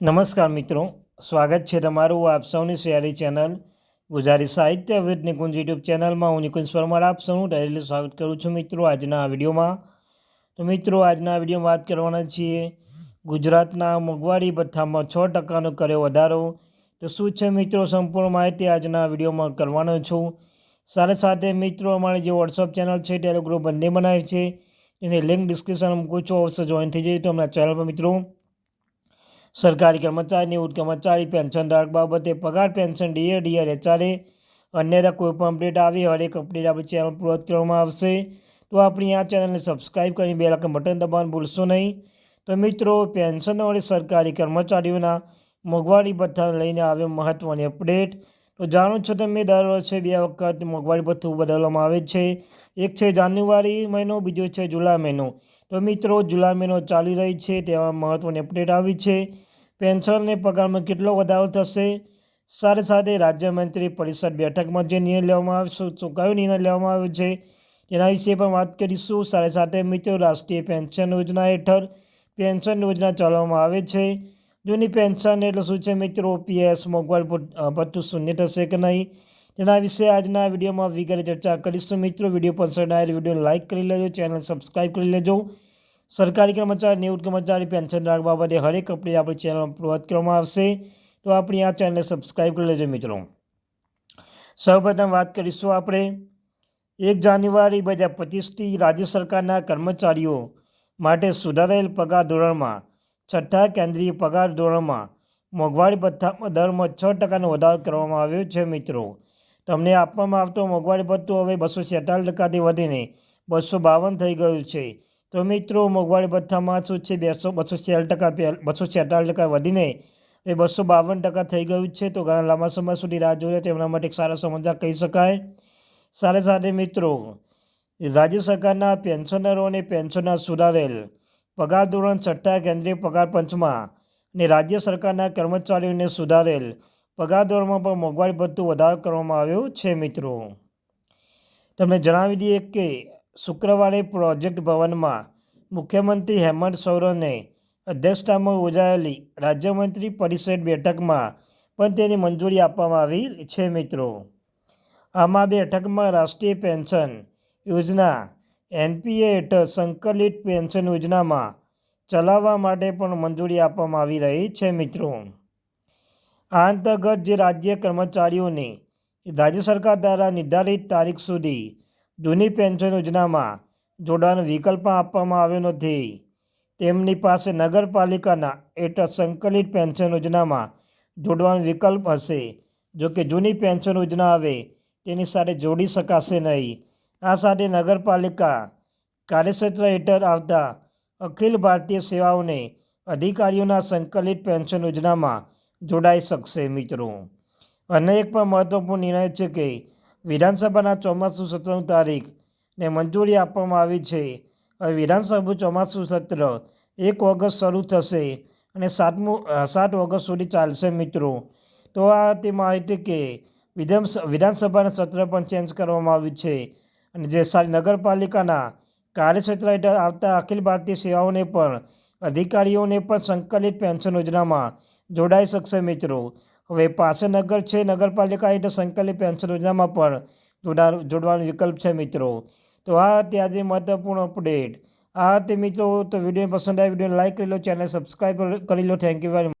નમસ્કાર મિત્રો, સ્વાગત છે તમારું આપ સૌની શહેરી ચેનલ ગુજરાતી સાહિત્ય વિદ નિકુંજ યુટ્યુબ ચેનલમાં. હું નિકુંજ પરમાર, આપ સૌનું ડાયરેલી સ્વાગત કરું છું મિત્રો આજના વિડીયોમાં. તો મિત્રો, આજના વિડીયોમાં વાત કરવાના છીએ ગુજરાતના મોંઘવારી ભથ્થામાં છ ટકાનો કર્યો વધારો. તો શું છે મિત્રો, સંપૂર્ણ માહિતી આજના વિડીયોમાં કરવાનો છું. સાથે સાથે મિત્રો, અમારી જે વોટ્સઅપ ચેનલ છે ટેલિગ્રુપ બંને બનાવી છે. એની લિંક ડિસ્ક્રિપ્શનમાં મૂકું છું. અવશ્ય જોઈન થઈ જાય તો અમારા ચેનલ પર મિત્રો સરકારી કર્મચારી નિવૃત્ત કર્મચારી, પેન્શન ધારક બાબતે પગાર, પેન્શન, ડીએ ડીઆર એચઆરએ કોઈ પણ અપડેટ આવી હરેક અપડેટ આપણી ચેનલ પૂરત કરવામાં આવશે. તો આપણી આ ચેનલને સબસ્ક્રાઈબ કરી બે લાખ બટન દબાવવાનું ભૂલશો નહીં. તો મિત્રો, પેન્શન વડે સરકારી કર્મચારીઓના મોંઘવારી ભથ્થાને લઈને આવ્યો મહત્ત્વની અપડેટ. તો જાણો છો તમે, દર વર્ષે બે વખત મોંઘવારી ભથ્થું બદલવામાં આવે છે. એક છે જાન્યુઆરી મહિનો, બીજો છે જુલાઈ મહિનો. તો મિત્રો, જુલાઈ મહિનો ચાલી રહી છે તેમાં મહત્ત્વની અપડેટ આવી છે. પેન્શનને પગારમાં કેટલો વધારો થશે? સાથે સાથે રાજ્યમંત્રી પરિષદ બેઠકમાં જે નિર્ણય લેવામાં આવ્યો તો કયો નિર્ણય લેવામાં આવ્યો છે તેના વિશે પણ વાત કરીશું. સાથે સાથે મિત્રો, રાષ્ટ્રીય પેન્શન યોજના હેઠળ પેન્શન યોજના ચલાવવામાં આવે છે. જૂની પેન્શન એટલે શું છે મિત્રો? પીએસ મોંઘવારી ભથ્થું શૂન્ય થશે કે નહીં? તેના વિશે આજના વિડીયોમાં વિગતે ચર્ચા કરીશું મિત્રો. વીડિયો પસંદ આવે વીડિયો લાઇક કરી લેજો ચેનલ સબસ્ક્રાઈબ કરી લેજો. સરકારી કર્મચારી નિવૃત્ત કર્મચારી પેન્શન ધારક બાબતે હરેક અપડેટ આપણી ચેનલ પૂર્વત કરવામાં આવશે. તો આપણી આ ચેનલને સબસ્ક્રાઈબ કરી લેજો મિત્રો. સૌપ્રથમ વાત કરીશું આપણે. એક જાન્યુઆરી બે હજાર પચીસથી રાજ્ય સરકારના કર્મચારીઓ માટે સુધારેલ પગાર ધોરણમાં, છઠ્ઠા કેન્દ્રીય પગાર ધોરણમાં મોંઘવારી ભથ્થામાં દરમાં છ ટકાનો વધારો કરવામાં આવ્યો છે મિત્રો. તમને આપવામાં આવતો મોંઘવારી ભથ્થું હવે બસો છેતાલીસ ટકાથી વધીને બસો બાવન થઈ ગયું છે. તો મિત્રો, મોંઘવારી ભથ્થામાં શું છે? બેસો બસો ચાલીસ ટકા બસો છેતાલીસ ટકા વધીને એ બસો બાવન ટકા થઈ ગયું છે. તો ઘણા લાંબા સમય સુધી રાહ જોઈએ તેમના માટે એક સારા સમાચાર કહી શકાય. સાથે સાથે મિત્રો, રાજ્ય સરકારના પેન્શનરો અને પેન્શનના સુધારેલ પગાર ધોરણ છઠ્ઠા કેન્દ્રીય પગાર પંચમાં અને રાજ્ય સરકારના કર્મચારીઓને સુધારેલ પગાર ધોરણમાં પણ મોંઘવારી ભથ્થું વધારો કરવામાં આવ્યો છે મિત્રો. તમને જણાવી દઈએ કે શુક્રવારે પ્રોજેક્ટ ભવનમાં મુખ્યમંત્રી હેમંત સૌરને અધ્યક્ષતામાં યોજાયેલી રાજ્યમંત્રી પરિષદ બેઠકમાં પણ તેની મંજૂરી આપવામાં આવી છે મિત્રો. આમાં બેઠકમાં રાષ્ટ્રીય પેન્શન યોજના, એનપીએ હેઠળ સંકલિત પેન્શન યોજનામાં ચલાવવા માટે પણ મંજૂરી આપવામાં આવી રહી છે મિત્રો. આ અંતર્ગત જે રાજ્ય કર્મચારીઓને રાજ્ય સરકાર દ્વારા નિર્ધારિત તારીખ સુધી જૂની પેન્શન યોજનામાં જોડાવાનો વિકલ્પ આપવામાં આવ્યો નથી. તેમની પાસે નગરપાલિકાના હેઠળ સંકલિત પેન્શન યોજનામાં જોડવાનો વિકલ્પ હશે. જો કે જૂની પેન્શન યોજના આવે, તેની સાથે જોડી શકાશે નહીં. આ સાથે નગરપાલિકા કાર્યક્ષેત્ર હેઠળ આવતા અખિલ ભારતીય સેવાઓને અધિકારીઓના સંકલિત પેન્શન યોજનામાં જોડાઈ શકશે મિત્રો. અને એક પણ મહત્વપૂર્ણ નિર્ણય છે કે વિધાનસભાના ચોમાસું સત્રની તારીખને મંજૂરી આપવામાં આવી છે. હવે વિધાનસભા ચોમાસું સત્ર એક ઓગસ્ટ શરૂ થશે અને સાતમું સાત ઓગસ્ટ સુધી ચાલશે મિત્રો. તો આ તે માહિતી કે વિધાન વિધાનસભાના સત્ર પણ ચેન્જ કરવામાં આવ્યું છે અને જે નગરપાલિકાના કાર્યક્ષેત્ર હેઠળ આવતા અખિલ ભારતીય સેવાઓને પણ અધિકારીઓને પણ સંકલિત પેન્શન યોજનામાં જોડાઈ શકશે મિત્રો. હવે પાસે નગર છે, નગરપાલિકા એટલે સંકલિત પેન્શન યોજનામાં પણ જોડા જોડવાનો વિકલ્પ છે મિત્રો. તો આ અત્યારે મહત્વપૂર્ણ અપડેટ. આ હતી મિત્રો, તો વીડિયો પસંદ આવે વીડિયો લાઇક કરી લો ચેનલ સબસ્ક્રાઈબ કરી લો. Thank you very much